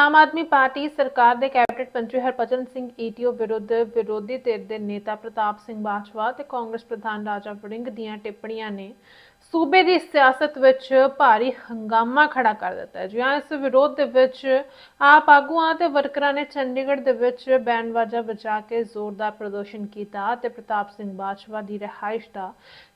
ਆਮ Aadmi party ਸਰਕਾਰ ਦੇ cabinet ਮੰਤਰੀ ਹਰਭਜਨ ਸਿੰਘ ਈਟੀਓ ਵਿਰੁੱਧ ਵਿਰੋਧੀ ਧਿਰ ਦੇ ਨੇਤਾ ਪ੍ਰਤਾਪ ਸਿੰਘ ਬਾਜਵਾ ਤੇ ਕਾਂਗਰਸ ਪ੍ਰਧਾਨ ਰਾਜਾ ਵੜਿੰਗ ਦੀਆਂ ਟਿੱਪਣੀਆਂ ਨੇ ਸੂਬੇ ਦੀ ਸਿਆਸਤ ਵਿੱਚ ਭਾਰੀ ਹੰਗਾਮਾ ਖੜਾ ਕਰ ਦਿੱਤਾ ਹੈ। ਜਿਵੇਂ ਇਸ ਵਿਰੋਧ ਦੇ ਵਿੱਚ ਆਪ ਆਗੂਆਂ ਤੇ ਵਰਕਰਾਂ ਨੇ ਚੰਡੀਗੜ੍ਹ ਦੇ ਵਿੱਚ ਬੈਂਡ ਵਾਜਾ ਵਜਾ ਕੇ ਜ਼ੋਰਦਾਰ ਪ੍ਰਦਰਸ਼ਨ ਕੀਤਾ ਤੇ ਪ੍ਰਤਾਪ ਸਿੰਘ ਬਾਜਵਾ ਦੀ ਰਿਹਾਇਸ਼ ਦਾ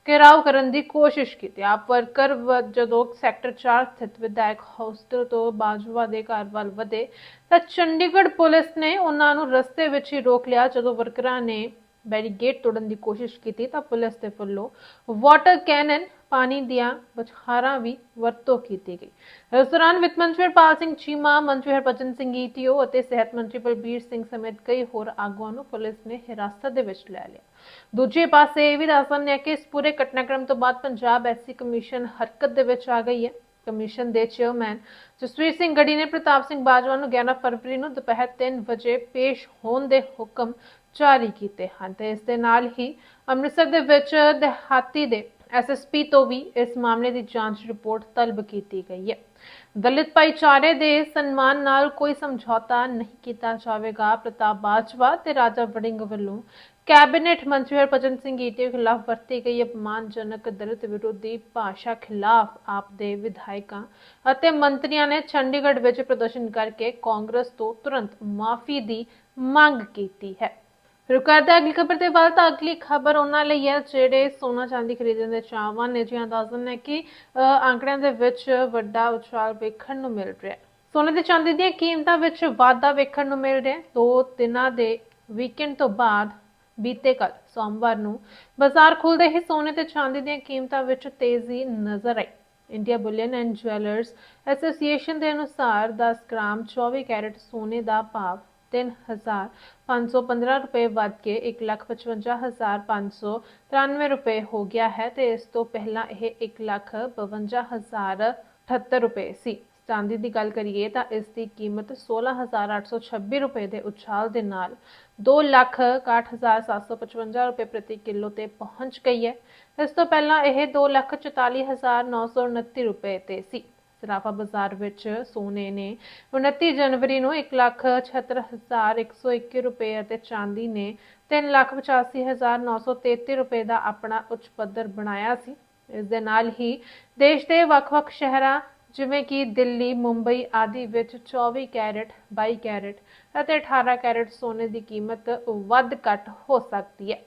ਘਿਰਾਓ ਕਰਨ ਦੀ ਕੋਸ਼ਿਸ਼ ਕੀਤੀ। ਆਪ ਵਰਕਰ ਜਦੋਂ ਸੈਕਟਰ 4 ਸਥਿਤ ਵਿਧਾਇਕ ਹੋਸਟਲ ਤੋਂ ਬਾਜਵਾ ਦੇ ਘਰ ਵੱਲ ਵਧੇ, ਤਾਂ ਚੰਡੀਗੜ੍ਹ ਪੁਲਿਸ ਨੇ ਉਹਨਾਂ ਨੂੰ ਰਸਤੇ ਵਿੱਚ ਹੀ ਰੋਕ ਲਿਆ। ਜਦੋਂ ਵਰਕਰਾਂ ਨੇ ਬੈਰੀਗੇਡ ਤੋੜਨ ਦੀ ਕੋਸ਼ਿਸ਼ ਕੀਤੀ, ਤਾਂ ਪੁਲਿਸ ਦੇ ਵੱਲੋਂ ਵਾਟਰ ਕੈਨਨ ਪਾਣੀ ਦੀਆਂ ਬੁਛਾਰਾਂ ਵੀ ਵਰਤੋਂ ਕੀਤੀ ਗਈ। ਇਸ ਦੌਰਾਨ ਵਿੱਤ ਮੰਤਰੀ ਹਰਪਾਲ ਸਿੰਘ ਚੀਮਾ, ਮੰਤਰੀ ਹਰਭਜਨ ਸਿੰਘ ਈਟੀਓ ਅਤੇ ਸਿਹਤ ਮੰਤਰੀ ਬਲਬੀਰ ਸਿੰਘ ਸਮੇਤ ਕਈ ਹੋਰ ਆਗੂਆਂ ਨੂੰ ਪੁਲਿਸ ਨੇ ਹਿਰਾਸਤ ਦੇ ਵਿੱਚ ਲੈ ਲਿਆ। ਦੂਜੇ ਪਾਸੇ ਇਹ ਵੀ ਦੱਸਣ ਹੈ ਕਿ ਇਸ ਪੂਰੇ ਘਟਨਾਕ੍ਰਮ ਤੋਂ ਬਾਅਦ ਪੰਜਾਬ ਐਸਸੀ ਕਮਿਸ਼ਨ ਹਰਕਤ ਦੇ ਵਿੱਚ ਆ ਗਈ ਹੈ। ਕਮਿਸ਼ਨ ਦੇ ਚੇਅਰਮੈਨ ਜਸਵੀਰ ਸਿੰਘ ਗੜੀ ਨੇ ਪ੍ਰਤਾਪ ਸਿੰਘ ਬਾਜਵਾ ਨੂੰ 11 ਫਰਵਰੀ ਨੂੰ ਦੁਪਹਿਰ 3 ਵਜੇ ਪੇਸ਼ ਹੋਣ ਦੇ ਹੁਕਮ ਜਾਰੀ ਕੀਤੇ ਹਨ ਤੇ ਇਸ ਦੇ ਨਾਲ ਹੀ ਅੰਮ੍ਰਿਤਸਰ ਦੇ ਵਿੱਚ ਦਿਹਾਤੀ ਦੇ ਐਸਐਸਪੀ ਤੋਂ ਵੀ ਇਸ ਮਾਮਲੇ ਦੀ ਜਾਂਚ ਰਿਪੋਰਟ ਤਲਬ ਕੀਤੀ ਗਈ ਹੈ। ਦਲਿਤ ਭਾਈਚਾਰੇ ਦੇ ਸਨਮਾਨ ਨਾਲ ਕੋਈ ਸਮਝੌਤਾ ਨਹੀਂ ਕੀਤਾ ਜਾਵੇਗਾ। ਪ੍ਰਤਾਪ ਬਾਜਵਾ ਤੇ ਰਾਜਾ ਵੜਿੰਗ ਵੱਲੋਂ ਕੈਬਨਿਟ ਮੰਤਰੀ ਹਰਭਜਨ ਸਿੰਘ ਈਟੇ ਖਿਲਾਫ ਵਰਤੀ ਗਈ ਅਪਮਾਨਜਨਕ ਦਲਿਤ ਵਿਰੋਧੀ ਭਾਸ਼ਾ ਖਿਲਾਫ ਆਪ ਦੇ ਵਿਧਾਇਕਾਂ ਅਤੇ ਮੰਤਰੀਆਂ ਨੇ ਚੰਡੀਗੜ੍ਹ ਵਿੱਚ ਪ੍ਰਦਰਸ਼ਨ ਕਰਕੇ ਕਾਂਗਰਸ ਤੋਂ ਤੁਰੰਤ ਮਾਫੀ ਦੀ ਮੰਗ ਕੀਤੀ ਹੈ। ਰੁਕਾਦਾ ਅਗਲੀ ਖਬਰ ਤੇ ਵੱਲ ਤਾਂ ਅਗਲੀ ਖਬਰ ਉਹਨਾਂ ਲਈ ਹੈ ਜਿਹੜੇ ਸੋਨਾ ਚਾਂਦੀ ਖਰੀਦਣ ਦੇ ਚਾਹਵਾਨ ਨੇ। ਜਿਹਾਂ ਦੱਸਣ ਹੈ ਕਿ ਅ, ਦੇ ਵਿੱਚ ਵੱਡਾ ਉਛਾਲ ਵੇਖਣ ਨੂੰ ਮਿਲ ਰਿਹਾ ਹੈ। ਸੋਨੇ ਤੇ ਚਾਂਦੀ ਦੀਆਂ ਕੀਮਤਾਂ ਵਿੱਚ ਵਾਧਾ ਵੇਖਣ ਨੂੰ ਮਿਲ ਰਿਹਾ ਹੈ। ਦੋ ਦਿਨਾਂ ਦੇ ਵੀਕਐਂਡ ਤੋਂ ਬਾਅਦ ਬੀਤੇ ਕੱਲ ਸੋਮਵਾਰ ਨੂੰ ਬਾਜ਼ਾਰ ਖੁੱਲਦੇ ਹੀ ਸੋਨੇ ਤੇ ਚਾਂਦੀ ਦੀਆਂ ਕੀਮਤਾਂ ਵਿੱਚ ਤੇਜ਼ੀ ਨਜ਼ਰ ਆਈ। India bullion and jewellers association ਦੇ ਅਨੁਸਾਰ 10 ਗ੍ਰਾਮ 24 ਕੈਰਟ ਸੋਨੇ ਦਾ ਭਾਵ 3515 ਰੁਪਏ ਵੱਧ ਕੇ 155593 ਰੁਪਏ ਹੋ ਗਿਆ ਹੈ ਤੇ ਇਸ ਤੋਂ ਪਹਿਲਾਂ ਇਹ 152078 ਰੁਪਏ ਸੀ। ਚਾਂਦੀ ਦੀ ਗੱਲ ਕਰੀਏ ਤਾਂ ਇਸ ਦੀ ਕੀਮਤ 16826 ਰੁਪਏ ਦੇ ਉਛਾਲ ਦੇ ਨਾਲ 261755 ਰੁਪਏ ਪ੍ਰਤੀ ਕਿਲੋ ਤੇ ਪਹੁੰਚ ਗਈ ਹੈ। ਇਸ ਤੋਂ ਪਹਿਲਾਂ ਇਹ 244929 ਰੁਪਏ ਤੇ ਸੀ। ਸਰਾਫਾ ਬਾਜ਼ਾਰ ਵਿੱਚ ਸੋਨੇ ਨੇ 29 ਜਨਵਰੀ ਨੂੰ 176121 ਰੁਪਏ ਅਤੇ ਚਾਂਦੀ ਨੇ 385933 ਰੁਪਏ ਦਾ ਆਪਣਾ ਉੱਚ ਪੱਧਰ ਬਣਾਇਆ ਸੀ ਇਸ ਦੇ ਨਾਲ ਹੀ ਦੇਸ਼ ਦੇ ਵੱਖ-ਵੱਖ ਸ਼ਹਿਰਾਂ ਜਿਵੇਂ ਕਿ ਦਿੱਲੀ, ਮੁੰਬਈ ਆਦਿ ਵਿੱਚ 24 ਕੈਰਟ, 22 ਕੈਰਟ ਅਤੇ 18 ਕੈਰਟ ਸੋਨੇ ਦੀ ਕੀਮਤ ਵੱਧ ਘੱਟ ਹੋ ਸਕਦੀ ਹੈ।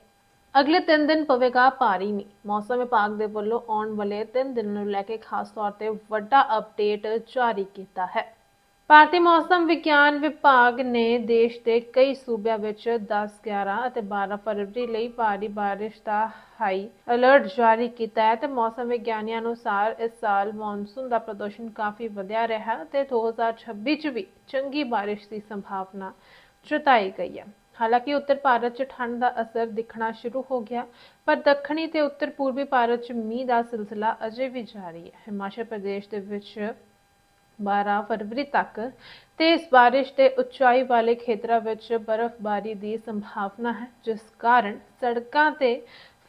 ਅਗਲੇ 3 ਦਿਨ ਪਵੇਗਾ ਭਾਰੀ ਮੀਂਹ। ਮੌਸਮ ਵਿਭਾਗ ਦੇ ਵੱਲੋਂ ਆਉਣ ਵਾਲੇ 3 ਦਿਨ ਨੂੰ ਲੈ ਕੇ ਖਾਸ ਤੌਰ ਤੇ ਵੱਡਾ ਅਪਡੇਟ ਜਾਰੀ ਕੀਤਾ ਹੈ। ਭਾਰਤੀ ਮੌਸਮ ਵਿਗਿਆਨ ਵਿਭਾਗ ਨੇ ਦੇਸ਼ ਦੇ ਕਈ ਸੂਬਿਆਂ ਵਿੱਚ 10, 11 ਅਤੇ 12 ਫਰਵਰੀ ਲਈ ਭਾਰੀ ਬਾਰਿਸ਼ ਦਾ ਹਾਈ ਅਲਰਟ ਜਾਰੀ ਕੀਤਾ ਹੈ ਤੇ ਮੌਸਮ ਵਿਗਿਆਨੀਆਂ ਅਨੁਸਾਰ ਇਸ ਸਾਲ ਮੌਨਸੂਨ ਦਾ ਪ੍ਰਦਰਸ਼ਨ ਕਾਫੀ ਵਧਿਆ ਰਿਹਾ ਤੇ 2026 ਚ ਵੀ ਚੰਗੀ ਬਾਰਿਸ਼ ਦੀ ਸੰਭਾਵਨਾ ਜਤਾਈ ਗਈ ਹੈ। ਹਾਲਾਂਕਿ ਉੱਤਰ ਭਾਰਤ 'ਚ ਠੰਡ ਦਾ ਅਸਰ ਦਿਖਣਾ ਸ਼ੁਰੂ ਹੋ ਗਿਆ, ਪਰ ਦੱਖਣੀ ਤੇ ਉੱਤਰ ਪੂਰਬੀ ਭਾਰਤ 'ਚ ਮੀਂਹ ਦਾ ਸਿਲਸਿਲਾ ਅਜੇ ਵੀ ਜਾਰੀ ਹੈ। ਹਿਮਾਚਲ ਪ੍ਰਦੇਸ਼ ਦੇ ਵਿੱਚ 12 ਫਰਵਰੀ ਤੱਕ ਤੇਜ਼ ਬਾਰਿਸ਼ ਤੇ ਉਚਾਈ ਵਾਲੇ ਖੇਤਰਾਂ ਵਿੱਚ ਬਰਫ਼ਬਾਰੀ ਦੀ ਸੰਭਾਵਨਾ ਹੈ, ਜਿਸ ਕਾਰਨ ਸੜਕਾਂ ਤੇ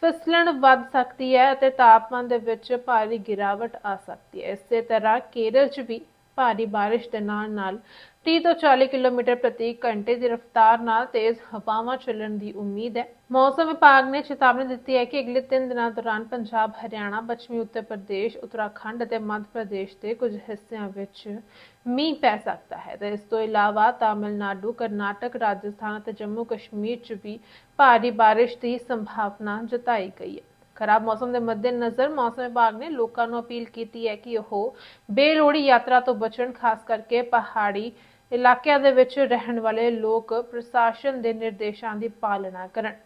ਫਿਸਲਣ ਵੱਧ ਸਕਦੀ ਹੈ ਅਤੇ ਤਾਪਮਾਨ ਦੇ ਵਿੱਚ ਭਾਰੀ ਗਿਰਾਵਟ ਆ ਸਕਦੀ ਹੈ। ਇਸੇ ਤਰ੍ਹਾਂ ਕੇਰਲ 'ਚ ਵੀ ਭਾਰੀ ਬਾਰਿਸ਼ ਦੇ ਨਾਲ ਨਾਲ 30 ਤੋਂ 40 ਕਿਲੋਮੀਟਰ ਪ੍ਰਤੀ ਘੰਟੇ ਦੀ ਰਫ਼ਤਾਰ ਨਾਲ ਤੇਜ਼ ਹਵਾਵਾਂ ਚੱਲਣ ਦੀ ਉਮੀਦ ਹੈ। ਮੌਸਮ ਵਿਭਾਗ ਨੇ ਚੇਤਾਵਨੀ ਦਿੱਤੀ ਹੈ ਕਿ ਅਗਲੇ 3 ਦਿਨਾਂ ਦੌਰਾਨ ਪੰਜਾਬ, ਹਰਿਆਣਾ, ਪੱਛਮੀ ਉੱਤਰ ਪ੍ਰਦੇਸ਼, ਉੱਤਰਾਖੰਡ ਅਤੇ ਮੱਧ ਪ੍ਰਦੇਸ਼ ਦੇ ਕੁਝ ਹਿੱਸਿਆਂ ਵਿੱਚ ਮੀਂਹ ਪੈ ਸਕਦਾ ਹੈ। ਤੇ ਇਸ ਤੋਂ ਇਲਾਵਾ ਤਾਮਿਲਨਾਡੂ, ਕਰਨਾਟਕ, ਰਾਜਸਥਾਨ ਅਤੇ ਜੰਮੂ ਕਸ਼ਮੀਰ 'ਚ ਵੀ ਭਾਰੀ ਬਾਰਿਸ਼ ਦੀ ਸੰਭਾਵਨਾ ਜਤਾਈ ਗਈ ਹੈ। ਖਰਾਬ ਮੌਸਮ ਦੇ ਮੱਦੇਨਜ਼ਰ ਮੌਸਮ ਵਿਭਾਗ ਨੇ ਲੋਕਾਂ ਨੂੰ ਅਪੀਲ ਕੀਤੀ ਹੈ ਕਿ ਉਹ ਬੇਲੋੜੀ ਯਾਤਰਾ ਤੋਂ ਬਚਣ, ਖਾਸ ਕਰਕੇ ਪਹਾੜੀ ਇਲਾਕਿਆਂ ਦੇ ਵਿੱਚ ਰਹਿਣ ਵਾਲੇ ਲੋਕ ਪ੍ਰਸ਼ਾਸਨ ਦੇ ਨਿਰਦੇਸ਼ਾਂ ਦੀ ਪਾਲਣਾ ਕਰਨ।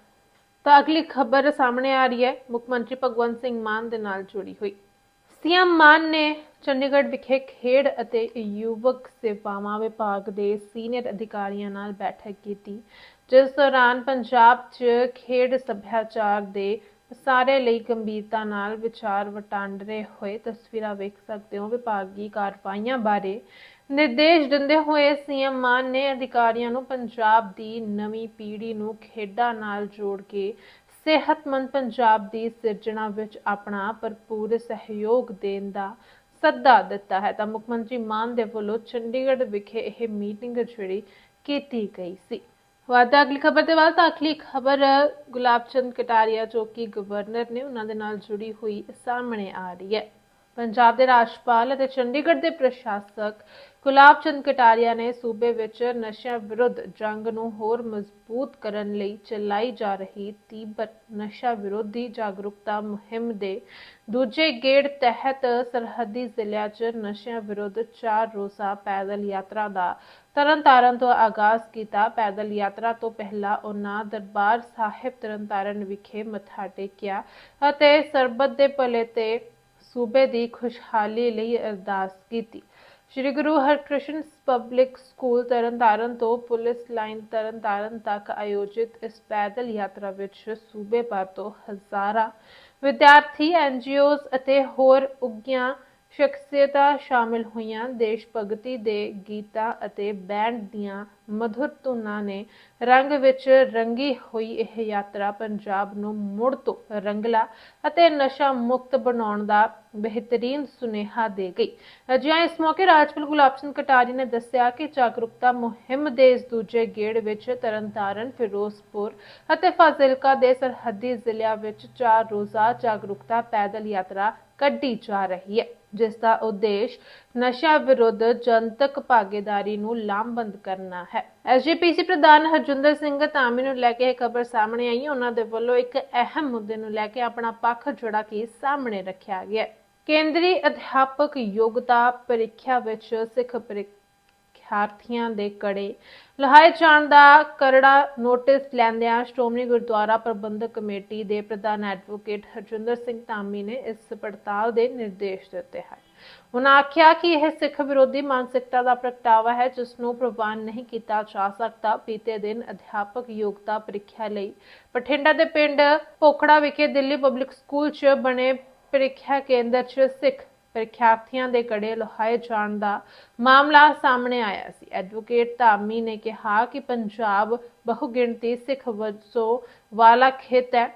ਤਾਂ ਅਗਲੀ ਖਬਰ ਸਾਹਮਣੇ ਆ ਰਹੀ ਹੈ। ਮੁੱਖ ਮੰਤਰੀ ਭਗਵੰਤ ਸਿੰਘ ਮਾਨ ਦੇ ਨਾਲ ਜੁੜੀ ਹੋਈ। ਸੀਐਮ ਮਾਨ ਨੇ ਚੰਡੀਗੜ੍ਹ ਵਿਖੇ ਖੇਡ ਅਤੇ ਯੁਵਕ ਸੇਵਾਵਾਂ ਵਿਭਾਗ ਦੇ ਸੀਨੀਅਰ ਅਧਿਕਾਰੀਆਂ ਨਾਲ ਬੈਠਕ ਕੀਤੀ। ਜਿਸ ਦੌਰਾਨ ਪੰਜਾਬ 'ਚ ਖੇਡ ਸੱਭਿਆਚਾਰ ਦੇ ਸਾਰੇ ਲਈ ਗੰਭੀਰਤਾ ਨਾਲ ਵਿਚਾਰ ਵਟਾਂਦਰੇ ਹੋਏ ਤਸਵੀਰਾਂ ਵੇਖ ਸਕਦੇ ਹੋ। ਵਿਭਾਗੀ ਕਾਰਵਾਈਆਂ ਬਾਰੇ ਨਿਰਦੇਸ਼ ਦਿੰਦੇ ਹੋਏ ਸੀਐਮ ਮਾਨ ਨੇ ਅਧਿਕਾਰੀਆਂ ਨੂੰ ਪੰਜਾਬ ਦੀ ਨਵੀਂ ਪੀੜ੍ਹੀ ਨੂੰ ਖੇਡਾਂ ਨਾਲ ਜੋੜ ਕੇ ਸਿਹਤਮੰਦ ਪੰਜਾਬ ਦੀ ਸਿਰਜਣਾ ਵਿੱਚ ਆਪਣਾ ਭਰਪੂਰ ਸਹਿਯੋਗ ਦੇਣ ਦਾ ਸੱਦਾ ਦਿੱਤਾ ਹੈ। ਤਾਂ ਮੁੱਖ ਮੰਤਰੀ ਮਾਨ ਦੇ ਵੱਲੋਂ ਚੰਡੀਗੜ੍ਹ ਵਿਖੇ ਇਹ ਮੀਟਿੰਗ ਜਿਹੜੀ ਕੀਤੀ ਗਈ ਸੀ। ਵਾਦਾ ਅਗਲੀ ਖਬਰ ਦੇ ਬਾਅਦ ਤਾਂ ਅਗਲੀ ਖਬਰ ਗੁਲਾਬਚੰਦ ਕਟਾਰੀਆ ਜੋ ਕਿ ਗਵਰਨਰ ਨੇ ਉਹਨਾਂ ਦੇ ਨਾਲ ਜੁੜੀ ਹੋਈ ਸਾਹਮਣੇ ਆ ਰਹੀ ਹੈ। ਪੰਜਾਬ ਦੇ ਰਾਜਪਾਲ ਅਤੇ ਚੰਡੀਗੜ੍ਹ ਦੇ ਪ੍ਰਸ਼ਾਸਕ ਗੁਲਾਬਚੰਦ ਕਟਾਰੀਆ ਨੇ ਸੂਬੇ ਵਿੱਚ ਨਸ਼ਿਆਂ ਵਿਰੁੱਧ ਜੰਗ ਨੂੰ ਹੋਰ ਮਜ਼ਬੂਤ ਕਰਨ ਲਈ ਚਲਾਈ ਜਾ ਰਹੀ ਤੀਬਰ ਨਸ਼ਾ ਵਿਰੋਧੀ ਜਾਗਰੂਕਤਾ ਮੁਹਿੰਮ ਦੇ ਦੂਜੇ ਗੇੜ ਤਹਿਤ ਸਰਹੱਦੀ ਜ਼ਿਲ੍ਹਿਆਂ 'ਚ ਨਸ਼ਿਆਂ ਵਿਰੁੱਧ ਚਾਰ ਰੋਜ਼ਾ ਪੈਦਲ ਯਾਤਰਾ ਦਾ ਤਰਨਤਾਰਨ ਤੋਂ ਆਗਾਜ਼ ਕੀਤਾ ਪੈਦਲ ਯਾਤਰਾ ਤੋਂ ਪਹਿਲਾਂ ਉਹਨਾਂ ਦਰਬਾਰ ਸਾਹਿਬ ਤਰਨਤਾਰਨ ਵਿਖੇ ਮੱਥਾ ਟੇਕਿਆ ਅਤੇ ਸਰਬੱਤ ਦੇ ਭਲੇ ਤੇ ਸੂਬੇ ਦੀ ਖੁਸ਼ਹਾਲੀ ਲਈ ਅਰਦਾਸ ਕੀਤੀ। ਸ਼੍ਰੀ ਗੁਰੂ ਹਰਕ੍ਰਿਸ਼ਨ ਪਬਲਿਕ ਸਕੂਲ ਤਰਨਤਾਰਨ ਤੋਂ ਪੁਲਿਸ ਲਾਈਨ ਤਰਨਤਾਰਨ ਤੱਕ ਆਯੋਜਿਤ ਇਸ ਪੈਦਲ ਯਾਤਰਾ ਵਿੱਚ ਸੂਬੇ ਭਰ ਤੋਂ ਹਜ਼ਾਰਾਂ ਵਿਦਿਆਰਥੀ ਐਨਜੀਓਜ਼ ਅਤੇ ਹੋਰ ਉੱਘੀਆਂ ਸ਼ਖਸੀਅਤਾਂ ਸ਼ਾਮਿਲ ਹੋਈਆਂ। ਦੇਸ਼ ਭਗਤੀ ਦੇ ਗੀਤਾਂ ਅਤੇ ਬੈਂਡ ਦੀਆਂ ਮਧੁਰ ਧੁਨਾਂ ਨੇ ਰੰਗ ਵਿੱਚ ਰੰਗੀ ਹੋਈ ਇਹ ਯਾਤਰਾ ਪੰਜਾਬ ਨੂੰ ਮੁੜ ਤੋਂ ਰੰਗਲਾ ਅਤੇ ਨਸ਼ਾ ਮੁਕਤ ਬਣਾਉਣ ਦਾ ਬਿਹਤਰੀਨ ਸੁਨੇਹਾ ਦੇ ਗਈ। ਅਜਿਹਾ ਇਸ ਮੌਕੇ ਰਾਜਪਾਲ ਗੁਲਾਬ ਸਿੰਘ ਕਟਾਰੀ ਨੇ ਦੱਸਿਆ ਕਿ ਜਾਗਰੂਕਤਾ ਮੁਹਿੰਮ ਦੇ ਇਸ ਦੂਜੇ ਗੇੜ ਵਿੱਚ ਤਰਨਤਾਰਨ, ਫਿਰੋਜ਼ਪੁਰ ਅਤੇ ਫਾਜ਼ਿਲਕਾ ਦੇ ਸਰਹੱਦੀ ਜ਼ਿਲ੍ਹਿਆਂ ਵਿੱਚ ਚਾਰ ਰੋਜ਼ਾ ਜਾਗਰੂਕਤਾ ਪੈਦਲ ਯਾਤਰਾ ਕੱਢੀ ਜਾ ਰਹੀ ਹੈ। ਜਿਸ ਦਾ ਉਦੇਸ਼ ਨਸ਼ਾ ਵਿਰੁੱਧ ਜਨਤਕ ਭਾਗੀਦਾਰੀ ਨੂੰ ਲਾਮਬੰਦ ਕਰਨਾ ਹੈ। ਐਸਜੀਪੀਸੀ ਪ੍ਰਧਾਨ ਹਰਜਿੰਦਰ ਸਿੰਘ ਧਾਮੀ ਨੂੰ ਲੈ ਕੇ ਇਹ ਖਬਰ ਸਾਹਮਣੇ ਆਈ ਹੈ। ਉਹਨਾਂ ਦੇ ਵੱਲੋਂ ਇੱਕ ਅਹਿਮ ਮੁੱਦੇ ਨੂੰ ਲੈ ਕੇ ਆਪਣਾ ਪੱਖ ਜੋੜਾ ਕੇ ਸਾਹਮਣੇ ਰੱਖਿਆ ਗਿਆ ਕੇਂਦਰੀ ਅਧਿਆਪਕ ਯੋਗਤਾ ਪ੍ਰੀਖਿਆ ਵਿੱਚ ਸਿੱਖ ਪ੍ਰੀਖਿਆਰਥੀਆਂ ਦੇ ਕੜੇ। ਲਹਾਏ ਜਾਣ ਦਾ ਕਰੜਾ ਨੋਟਿਸ ਲੈਂਦਿਆਂ ਸ਼੍ਰੋਮਣੀ ਗੁਰਦੁਆਰਾ ਪ੍ਰਬੰਧਕ ਕਮੇਟੀ ਦੇ ਪ੍ਰਧਾਨ ਐਡਵੋਕੇਟ ਹਰਜਿੰਦਰ ਸਿੰਘ ਧਾਮੀ ਨੇ ਇਸ ਪੜਤਾਲ ਦੇ ਨਿਰਦੇਸ਼ ਦਿੱਤੇ ਹਨ। ਉਹਨਾਂ ਆਖਿਆ ਕਿ ਇਹ ਸਿੱਖ ਵਿਰੋਧੀ ਮਾਨਸਿਕਤਾ ਦਾ ਪ੍ਰਗਟਾਵਾ ਹੈ, ਜਿਸ ਨੂੰ ਪ੍ਰਵਾਨ ਨਹੀਂ ਕੀਤਾ ਜਾ ਸਕਦਾ। ਬੀਤੇ ਦਿਨ ਅਧਿਆਪਕ ਯੋਗਤਾ ਪ੍ਰੀਖਿਆ ਲਈ ਬਠਿੰਡਾ ਦੇ ਪਿੰਡ ਪੋਖੜਾ ਵਿਖੇ ਦਿੱਲੀ ਪਬਲਿਕ ਸਕੂਲ 'ਚ ਬਣੇ ਪ੍ਰੀਖਿਆ ਕੇਂਦਰ 'ਚ ਸਿੱਖ ਪ੍ਰੀਖਿਆਰਥੀਆਂ ਦੇ ਕੜੇ ਲੁਹਾਏ ਜਾਣ ਦਾ ਮਾਮਲਾ ਸਾਹਮਣੇ ਆਇਆ ਸੀ। ਐਡਵੋਕੇਟ ਧਾਮੀ ਨੇ ਕਿਹਾ ਕਿ ਪੰਜਾਬ ਬਹੁਗਿਣਤੀ ਸਿੱਖ ਵਜੋਂ ਵਾਲਾ ਖੇਤ ਹੈ,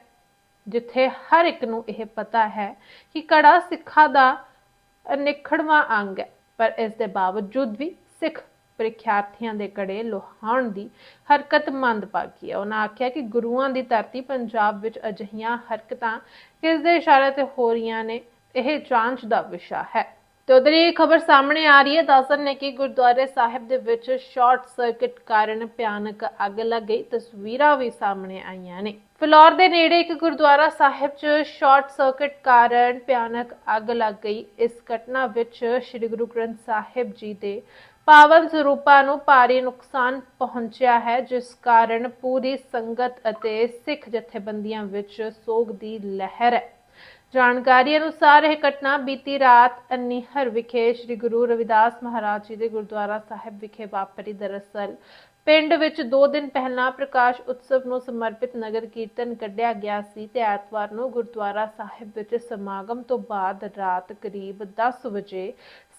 ਜਿੱਥੇ ਹਰ ਇੱਕ ਨੂੰ ਇਹ ਪਤਾ ਹੈ ਕਿ ਕੜਾ ਸਿੱਖਾਂ ਦਾ ਅਨਿਖੜਵਾਂ ਅੰਗ ਹੈ। ਪਰ ਇਸ ਦੇ ਬਾਵਜੂਦ ਵੀ ਸਿੱਖ ਪ੍ਰੀਖਿਆਰਥੀਆਂ ਦੇ ਕੜੇ ਲੋਹਾਉਣ ਦੀ ਹਰਕਤ ਮੰਦਭਾਗੀ ਹੈ। ਉਹਨਾਂ ਆਖਿਆ ਕਿ ਗੁਰੂਆਂ ਦੀ ਧਰਤੀ ਪੰਜਾਬ ਵਿੱਚ ਅਜਿਹੀਆਂ ਹਰਕਤਾਂ ਕਿਸ ਦੇ ਇਸ਼ਾਰੇ ਤੇ ਹੋ ਰਹੀਆਂ ਨੇ? ਇਹ ਜਾਂਚ ਦਾ ਵਿਸ਼ਾ ਹੈ। ਤੇ ਉਧਰ ਇਹ ਖਬਰ ਸਾਹਮਣੇ ਆ ਰਹੀ ਹੈ। ਦੱਸਣ ਨੇ ਕਿ ਗੁਰਦੁਆਰੇ ਸਾਹਿਬ ਦੇ ਵਿੱਚ ਸ਼ਾਰਟ ਸਰਕਟ ਕਾਰਨ ਭਿਆਨਕ ਅੱਗ ਲੱਗ ਗਈ। ਤਸਵੀਰਾਂ ਵੀ ਸਾਹਮਣੇ ਆਈਆਂ ਨੇ। ਫਲੋਰ ਦੇ ਨੇੜੇ ਇੱਕ ਗੁਰਦੁਆਰਾ ਸਾਹਿਬ 'ਚ ਸ਼ਾਰਟ ਸਰਕਟ ਕਾਰਨ ਭਿਆਨਕ ਅੱਗ ਲੱਗ ਗਈ। ਇਸ ਘਟਨਾ ਵਿੱਚ ਸ੍ਰੀ ਗੁਰੂ ਗ੍ਰੰਥ ਸਾਹਿਬ ਜੀ ਦੇ ਪਾਵਨ ਸਰੂਪਾਂ ਨੂੰ ਭਾਰੀ ਨੁਕਸਾਨ ਪਹੁੰਚਿਆ ਹੈ, ਜਿਸ ਕਾਰਨ ਪੂਰੀ ਸੰਗਤ ਅਤੇ ਸਿੱਖ ਜਥੇਬੰਦੀਆਂ ਵਿੱਚ ਸੋਗ ਦੀ ਲਹਿਰ ਹੈ। ਜਾਣਕਾਰੀ ਅਨੁਸਾਰ ਇਹ ਘਟਨਾ ਬੀਤੀ ਰਾਤ ਅਨਿਹਰ ਵਿਖੇ ਸ੍ਰੀ ਗੁਰੂ ਰਵਿਦਾਸ ਮਹਾਰਾਜ ਜੀ ਦੇ ਗੁਰਦੁਆਰਾ ਸਾਹਿਬ ਵਿਖੇ ਵਾਪਰੀ। ਦਰਅਸਲ ਪਿੰਡ ਵਿੱਚ 2 ਦਿਨ ਪਹਿਲਾਂ ਪ੍ਰਕਾਸ਼ ਉਤਸਵ ਨੂੰ ਸਮਰਪਿਤ ਨਗਰ ਕੀਰਤਨ ਕੱਢਿਆ ਗਿਆ ਸੀ ਤੇ ਐਤਵਾਰ ਨੂੰ ਗੁਰਦੁਆਰਾ ਸਾਹਿਬ ਵਿੱਚ ਸਮਾਗਮ ਤੋਂ ਬਾਅਦ ਰਾਤ ਕਰੀਬ 10 ਵਜੇ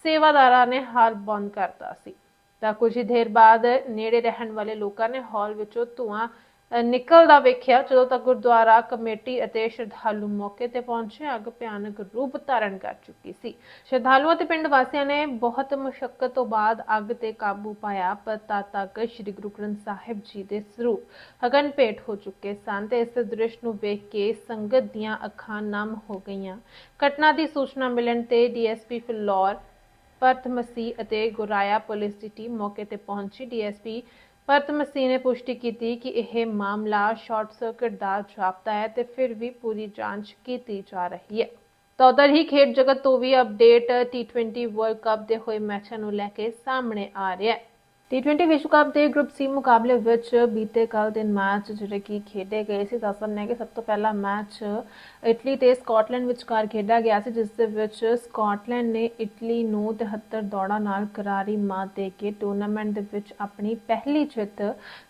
ਸੇਵਾਦਾਰਾਂ ਨੇ ਹਾਲ ਬੰਦ ਕਰਤਾ ਸੀ। ਤਾਂ ਕੁਝ ਹੀ ਦੇਰ ਬਾਅਦ ਨੇੜੇ ਰਹਿਣ ਵਾਲੇ ਲੋਕਾਂ ਨੇ ਹਾਲ ਵਿੱਚੋਂ ਧੂਆਂ ਨਿਕਲਦਾ ਵੇਖਿਆ, ਜਦੋਂ ਤੱਕ ਗੁਰਦੁਆਰਾ ਕਮੇਟੀ ਅਤੇ ਸ਼ਰਧਾਲੂ ਮੌਕੇ ਤੇ ਪਹੁੰਚੇ, ਅੱਗ ਭਿਆਨਕ ਰੂਪ ਧਾਰਨ ਕਰ ਚੁੱਕੀ ਸੀ। ਸ਼ਰਧਾਲੂਆਂ ਤੇ ਪਿੰਡ ਵਾਸੀਆਂ ਨੇ ਬਹੁਤ ਮੁਸ਼ਕਲ ਤੋਂ ਬਾਅਦ ਅੱਗ ਤੇ ਕਾਬੂ ਪਾਇਆ, ਪਰ ਤਦ ਤੱਕ ਸ੍ਰੀ ਗੁਰੂ ਗ੍ਰੰਥ ਸਾਹਿਬ ਜੀ ਦੇ ਸਰੂਪ ਅਗਨ ਭੇਟ ਹੋ ਚੁੱਕੇ ਸਨ ਤੇ ਇਸ ਦ੍ਰਿਸ਼ ਨੂੰ ਵੇਖ ਕੇ ਸੰਗਤ ਦੀਆਂ ਅੱਖਾਂ ਨਮ ਹੋ ਗਈਆਂ। ਘਟਨਾ ਦੀ ਸੂਚਨਾ ਮਿਲਣ ਤੇ ਡੀਐਸਪੀ ਫਿਲੌਰ ਪਰਤ ਮਸੀਹ ਅਤੇ ਗੁਰਾਇਆ ਪੁਲਿਸ ਦੀ ਟੀਮ ਮੌਕੇ ਤੇ ਪਹੁੰਚੀ। ਡੀਐਸਪੀ ਪਰਤ ਮਸੀਹ ਨੇ ਪੁਸ਼ਟੀ ਕੀਤੀ ਕਿ ਇਹ ਮਾਮਲਾ ਸ਼ਾਰਟ ਸਰਕਟ ਦਾ ਜਾਪਦਾ ਹੈ ਤੇ ਫਿਰ ਵੀ ਪੂਰੀ ਜਾਂਚ ਕੀਤੀ ਜਾ ਰਹੀ ਹੈ। ਤਾਂ ਉਧਰ ਹੀ ਖੇਡ ਜਗਤ ਤੋਂ ਵੀ ਅਪਡੇਟ T20 ਵਰਲਡ ਕੱਪ ਦੇ ਹੋਏ ਮੈਚਾਂ ਨੂੰ ਲੈ ਕੇ ਸਾਹਮਣੇ ਆ ਰਿਹਾ ਹੈ। T20 ਵਿਸ਼ਵ ਕੱਪ ਦੇ ਗਰੁੱਪ ਸੀ ਮੁਕਾਬਲੇ ਵਿੱਚ ਬੀਤੇ ਕੱਲ ਦਿਨ ਮੈਚ ਜਿਹੜੇ ਕਿ ਖੇਡੇ ਗਏ ਸੀ, ਦੱਸਣ ਨੇ ਕਿ ਸਭ ਤੋਂ ਪਹਿਲਾ ਮੈਚ ਇਟਲੀ ਤੇ ਸਕਾਟਲੈਂਡ ਵਿਚਕਾਰ ਖੇਡਿਆ ਗਿਆ ਸੀ, ਜਿਸ ਦੇ ਵਿੱਚ ਸਕਾਟਲੈਂਡ ਨੇ ਇਟਲੀ ਨੂੰ 73 ਦੌੜਾਂ ਨਾਲ ਕਰਾਰੀ ਮਾਤ ਦੇ ਕੇ ਟੂਰਨਾਮੈਂਟ ਦੇ ਵਿੱਚ ਆਪਣੀ ਪਹਿਲੀ ਜਿੱਤ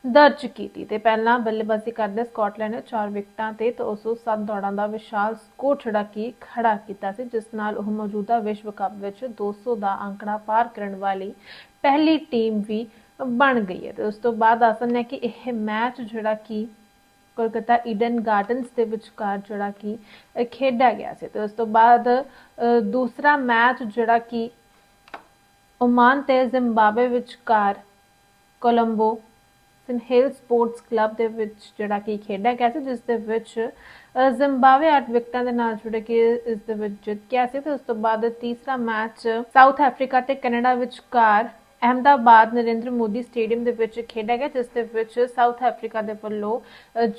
ਦਰਜ ਕੀਤੀ ਤੇ ਪਹਿਲਾਂ ਬੱਲੇਬਾਜ਼ੀ ਕਰਦੇ ਸਕਾਟਲੈਂਡ ਨੇ 4 ਵਿਕਟਾਂ ਤੇ 207 ਦੌੜਾਂ ਦਾ ਵਿਸ਼ਾਲ ਸਕੋਰ ਛੜਾ ਕੇ ਖੜਾ ਕੀਤਾ ਸੀ, ਜਿਸ ਨਾਲ ਉਹ ਮੌਜੂਦਾ ਵਿਸ਼ਵ ਕੱਪ ਵਿੱਚ 200 ਦਾ ਅੰਕੜਾ ਪਾਰ ਕਰਨ ਵਾਲੀ ਪਹਿਲੀ ਟੀਮ ਵੀ ਬਣ ਗਈ ਹੈ ਤੇ ਉਸ ਤੋਂ ਬਾਅਦ ਆਸਨ ਹੈ ਕਿ ਇਹ ਮੈਚ ਜਿਹੜਾ ਕਿ ਕੋਲਕਾਤਾ ਈਡਨ ਗਾਰਡਨਸ ਦੇ ਵਿਚਕਾਰ ਜਿਹੜਾ ਕਿ ਖੇਡਿਆ ਗਿਆ ਸੀ ਤੇ ਉਸ ਤੋਂ ਬਾਅਦ ਦੂਸਰਾ ਮੈਚ ਜਿਹੜਾ ਕਿ ਓਮਾਨ ਤੇ ਜ਼ਿੰਬਾਬਵੇ ਵਿਚਕਾਰ ਕੋਲੰਬੋ ਸਿੰਹੇਲ ਸਪੋਰਟਸ ਕਲੱਬ ਦੇ ਵਿੱਚ ਜਿਹੜਾ ਕਿ ਖੇਡਿਆ ਗਿਆ ਸੀ ਜਿਸ ਦੇ ਵਿੱਚ ਅ, ਜ਼ਿੰਬਾਬਵੇ 8 ਵਿਕਟਾਂ ਦੇ ਨਾਲ ਜੁੜ ਕੇ ਇਸ ਦੇ ਵਿੱਚ ਜਿੱਤ ਗਿਆ ਸੀ ਤੇ ਉਸ ਤੋਂ ਬਾਅਦ ਤੀਸਰਾ ਮੈਚ ਸਾਊਥ ਅਫਰੀਕਾ ਤੇ ਕੈਨੇਡਾ ਵਿਚਕਾਰ ਅਹਮਦਾਬਾਦ ਨਰਿੰਦਰ ਮੋਦੀ ਸਟੇਡੀਅਮ ਦੇ ਵਿੱਚ ਖੇਡਿਆ ਗਿਆ, ਜਿਸ ਦੇ ਵਿੱਚ ਸਾਊਥ ਅਫਰੀਕਾ ਦੇ ਵੱਲੋਂ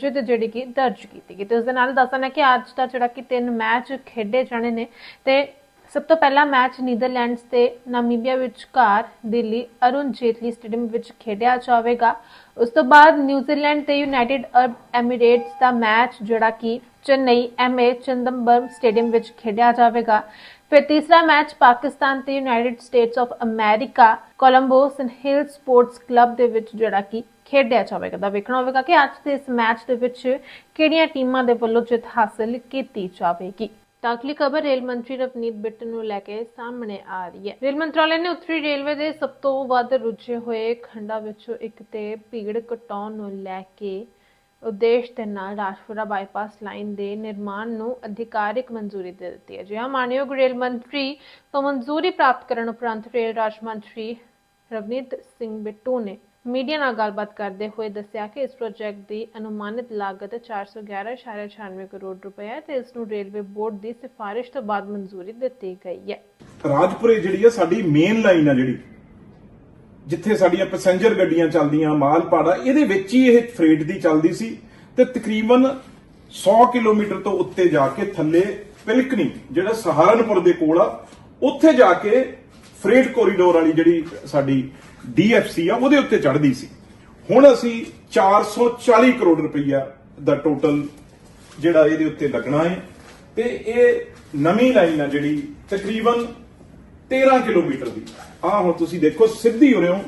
ਜਿੱਤ ਜਿਹੜੀ ਕਿ ਦਰਜ ਕੀਤੀ ਗਈ। ਤੇ ਉਸ ਦੇ ਨਾਲ ਦੱਸਣਾ ਕਿ ਅੱਜ ਦਾ ਜਿਹੜਾ ਕਿ ਤਿੰਨ ਮੈਚ ਖੇਡੇ ਜਾਣੇ ਨੇ, ਤੇ ਸਭ ਤੋਂ ਪਹਿਲਾ ਮੈਚ ਨੀਦਰਲੈਂਡਸ ਤੇ ਨਾਮੀਬੀਆ ਵਿਚਕਾਰ ਦਿੱਲੀ ਅਰੁਣ ਜੇਤਲੀ ਸਟੇਡੀਅਮ ਵਿੱਚ ਖੇਡਿਆ ਜਾਵੇਗਾ। ਉਸ ਤੋਂ ਬਾਅਦ ਨਿਊਜ਼ੀਲੈਂਡ ਤੇ ਯੂਨਾਈਟਿਡ ਅਰਬ ਐਮੀਰੇਟਸ ਦਾ ਮੈਚ, ਜਿਹੜਾ ਕਿ ਚੇਨਈ ਐਮਏ ਚੰਦਮਬਰਮ ਸਟੇਡੀਅਮ ਵਿੱਚ ਖੇਡਿਆ ਜਾਵੇਗਾ। ਫਿਰ ਤੀਸਰਾ ਮੈਚ ਪਾਕਿਸਤਾਨ ਤੇ United States of America Colombo Hill Sports Club ਦੇ ਵਿੱਚ ਜਿਹੜਾ ਕਿ ਖੇਡਿਆ ਜਾਵੇਗਾ। ਤਾਂ ਵੇਖਣਾ ਹੋਵੇਗਾ ਕਿ ਅੱਜ ਦੇ ਇਸ ਮੈਚ ਦੇ ਵਿੱਚ ਕਿਹੜੀਆਂ ਟੀਮਾਂ ਦੇ ਵੱਲੋਂ ਜਿੱਤ ਹਾਸਲ ਕੀਤੀ ਜਾਵੇਗੀ। ਤਾਂ ਅਗਲੀ ਖਬਰ ਰੇਲ ਮੰਤਰੀ ਰਵਨੀਤ ਬਿੱਟੂ ਨੂੰ ਲੈ ਕੇ ਸਾਹਮਣੇ ਆ ਰਹੀ ਹੈ। ਰੇਲ ਮੰਤਰਾਲੇ ਨੇ ਉੱਤਰੀ ਰੇਲਵੇ ਦੇ ਸਭ ਤੋਂ ਵੱਧ ਰੁੱਝੇ ਹੋਏ ਖੰਡਾਂ ਵਿੱਚੋਂ ਇੱਕ ਤੇ ਭੀੜ ਘਟਾਉਣ ਨੂੰ ਲੈ ਕੇ ਉਦੇਸ਼ ਦੇ ਨਾਲ ਰਾਜਪੁਰਾ ਬਾਈਪਾਸ ਲਾਈਨ ਦੇ ਨਿਰਮਾਣ ਨੂੰ ਅਧਿਕਾਰਿਕ ਮਨਜ਼ੂਰੀ ਦੇ ਦਿੱਤੀ ਹੈ। ਜੀ ਮਾਨਯੋਗ ਰੇਲ ਮੰਤਰੀ ਤੋਂ ਮਨਜ਼ੂਰੀ ਪ੍ਰਾਪਤ ਕਰਨ ਉਪਰੰਤ ਰੇਲ ਰਾਜ ਮੰਤਰੀ ਰਵਨੀਤ ਸਿੰਘ ਬਿੱਟੂ ਨੇ ਮੀਡੀਆ ਨਾਲ ਗੱਲਬਾਤ ਕਰਦੇ ਹੋਏ ਦੱਸਿਆ ਕਿ ਇਸ ਪ੍ਰੋਜੈਕਟ ਦੀ ਅਨੁਮਾਨਿਤ ਲਾਗਤ 411.96 ਕਰੋੜ ਰੁਪਏ ਹੈ ਤੇ ਇਸ ਨੂੰ ਰੇਲਵੇ ਬੋਰਡ ਦੀ ਸਿਫਾਰਿਸ਼ ਤੋਂ ਬਾਅਦ ਮਨਜ਼ੂਰੀ ਦਿੱਤੀ ਗਈ ਹੈ। ਰਾਜਪੁਰੇ ਜਿਹੜੀ ਆ, ਸਾਡੀ ਮੇਨ ਲਾਈਨ ਆ ਜਿਹੜੀ। ਜਿੱਥੇ ਸਾਡੀਆਂ ਪੈਸੇਂਜਰ ਗੱਡੀਆਂ ਚੱਲਦੀਆਂ, ਮਾਲ ਪਾੜਾ ਇਹਦੇ ਵਿੱਚ ਹੀ ਇਹ ਫਰੇਟ ਦੀ ਚੱਲਦੀ ਸੀ ਤੇ ਤਕਰੀਬਨ 100 ਕਿਲੋਮੀਟਰ ਤੋਂ ਉੱਤੇ ਜਾ ਕੇ ਥੱਲੇ ਪਿਲਕਣੀ, ਜਿਹੜਾ ਸਹਾਰਨਪੁਰ ਦੇ ਕੋਲ ਆ, ਉੱਥੇ ਜਾ ਕੇ ਫਰੇਟ ਕੋਰੀਡੋਰ ਵਾਲੀ ਜਿਹੜੀ ਸਾਡੀ ਡੀਐਫਸੀ ਆ, ਉਹਦੇ ਉੱਤੇ ਚੜ੍ਹਦੀ ਸੀ। ਹੁਣ ਅਸੀਂ 440 ਕਰੋੜ ਰੁਪਈਆ ਦਾ ਟੋਟਲ ਜਿਹੜਾ ਇਹਦੇ ਉੱਤੇ ਲੱਗਣਾ ਹੈ ਤੇ ਇਹ ਨਵੀਂ ਲਾਈਨ ਆ ਜਿਹੜੀ ਤਕਰੀਬਨ 13 ਕਿਲੋਮੀਟਰ ਦੀ। ਆ ਹੁਣ ਤੁਸੀਂ ਦੇਖੋ, ਸਿੱਧੀ ਹੋ ਹੋ।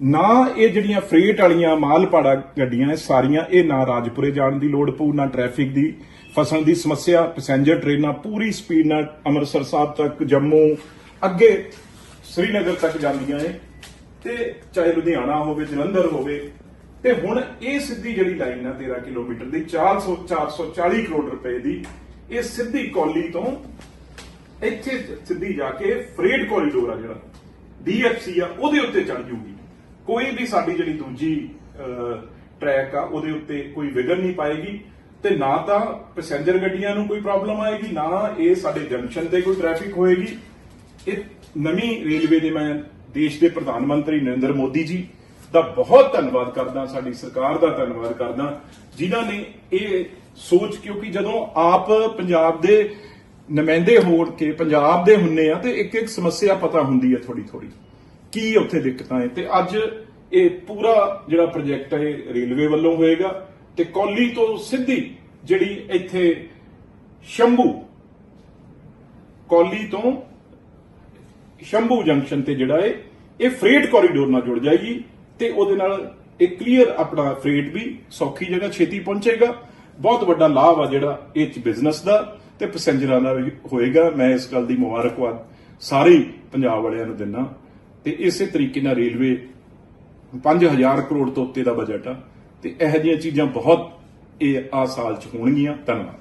ਨਾ ਇਹ ਜਿਹੜੀਆਂ ਫਰੇਟ ਵਾਲੀਆਂ ਮਾਲਪਾੜਾ ਗੱਡੀਆਂ ਇਹ ਸਾਰੀਆਂ ਇਹ ਨਾ ਰਾਜਪੁਰੇ ਜਾਣ ਦੀ ਲੋੜ ਪਊ, ਨਾ ਟ੍ਰੈਫਿਕ ਦੀ ਫਸਣ ਦੀ ਸਮੱਸਿਆ। ਪੈਸੇਂਜਰ ਟ੍ਰੇਨਾਂ ਪੂਰੀ ਸਪੀਡ ਨਾਲ ਅੰਮ੍ਰਿਤਸਰ ਸਾਹਿਬ ਤੱਕ, ਜੰਮੂ, ਅੱਗੇ ਸ੍ਰੀਨਗਰ ਤੱਕ ਜਾਂਦੀਆਂ ਏ ਤੇ ਚਾਹੇ ਲੁਧਿਆਣਾ ਹੋਵੇ, ਜਲੰਧਰ ਹੋਵੇ, ਤੇ ਹੁਣ ਇਹ ਸਿੱਧੀ ਜਿਹੜੀ ਲਾਈਨ ਆ 13 ਕਿਲੋਮੀਟਰ ਦੀ 400 440 ਕਰੋੜ ਰੁਪਏ ਦੀ, ਇਹ ਸਿੱਧੀ ਕੌਲੀ ਤੋਂ ਇੱਥੇ ਸਿੱਧੀ ਜਾ ਕੇ ਫਰੇਡ ਕੋਰੀਡੋਰ ਆ ਜਿਹੜਾ। ਡੀਐਫਸੀ ਆ, ਉਹਦੇ ਉੱਤੇ ਚੜ ਜੂਗੀ। ਕੋਈ ਵੀ ਸਾਡੀ ਜਿਹੜੀ ਦੂਜੀ ਟਰੈਕ ਆ, ਉਹਦੇ ਉੱਤੇ ਕੋਈ ਵਿਗੜ ਨਹੀਂ ਪਾਏਗੀ ਤੇ ਨਾ ਤਾਂ ਪੈਸੇਂਜਰ ਗੱਡੀਆਂ ਨੂੰ ਕੋਈ ਪ੍ਰੋਬਲਮ ਆਏਗੀ, ਨਾ ਇਹ ਸਾਡੇ ਜੰਕਸ਼ਨ ਤੇ ਕੋਈ ਟ੍ਰੈਫਿਕ ਹੋਏਗੀ। ਇਹ ਨਵੀਂ ਰੇਲਵੇ ਦੇ ਮੈਂ ਦੇਸ਼ ਦੇ ਪ੍ਰਧਾਨ ਮੰਤਰੀ ਨਰਿੰਦਰ ਮੋਦੀ ਜੀ ਦਾ ਬਹੁਤ ਧੰਨਵਾਦ ਕਰਦਾ, ਸਾਡੀ ਸਰਕਾਰ ਦਾ ਧੰਨਵਾਦ ਕਰਦਾ, ਜਿਨ੍ਹਾਂ ਨੇ ਇਹ ਸੋਚ ਕਿਉਂਕਿ ਜਦੋਂ ਆਪ ਪੰਜਾਬ ਦੇ ਨੁਮਾਇੰਦੇ ਹੋਣ ਕੇ ਪੰਜਾਬ ਦੇ ਹੁੰਨੇ ਆ ਤੇ ਇੱਕ ਇੱਕ ਸਮੱਸਿਆ ਪਤਾ ਹੁੰਦੀ ਹੈ ਥੋੜੀ ਥੋੜੀ ਕੀ ਉੱਥੇ ਦਿੱਕਤਾਂ ਹੈ ਤੇ ਅੱਜ ਇਹ ਪੂਰਾ ਜਿਹੜਾ ਪ੍ਰੋਜੈਕਟ ਹੈ ਇਹ ਰੇਲਵੇ ਵੱਲੋਂ ਹੋਏਗਾ ਤੇ ਕੌਲੀ ਤੋਂ ਸਿੱਧੀ ਜਿਹੜੀ ਇੱਥੇ ਸ਼ੰਭੂ, ਕੌਲੀ ਤੋਂ ਸ਼ੰਭੂ ਜੰਕਸ਼ਨ ਤੇ ਜਿਹੜਾ ਹੈ ਇਹ ਫਰੇਟ ਕੋਰੀਡੋਰ ਨਾਲ ਜੁੜ ਜਾਏਗੀ ਤੇ ਉਹਦੇ ਨਾਲ ਇਹ ਕਲੀਅਰ ਆਪਣਾ ਫਰੇਟ ਵੀ ਸੌਖੀ ਜਗ੍ਹਾ ਛੇਤੀ ਪਹੁੰਚੇਗਾ। ਬਹੁਤ ਵੱਡਾ ਲਾਭ ਆ ਜਿਹੜਾ ਇਹ ਚ ਬਿਜ਼ਨਸ ਦਾ। ਤੇ ਪੈਸੇਂਜਰਾਂ ਦਾ ਵੀ ਹੋਏਗਾ। ਮੈਂ ਇਸ ਗੱਲ ਦੀ ਮੁਬਾਰਕਬਾਦ ਸਾਰੇ ਪੰਜਾਬ ਵਾਲਿਆਂ ਨੂੰ ਦਿੰਦਾ। ਤੇ ਇਸੇ ਤਰੀਕੇ ਨਾਲ ਰੇਲਵੇ 5000 ਕਰੋੜ ਤੋਂ ਉੱਤੇ ਦਾ ਬਜਟ ਆ। ਤੇ ਇਹੋ ਜਿਹੀਆਂ ਚੀਜ਼ਾਂ ਬਹੁਤ ਇਹ ਆ ਸਾਲ ਚ ਹੋਣਗੀਆਂ। ਧੰਨਵਾਦ।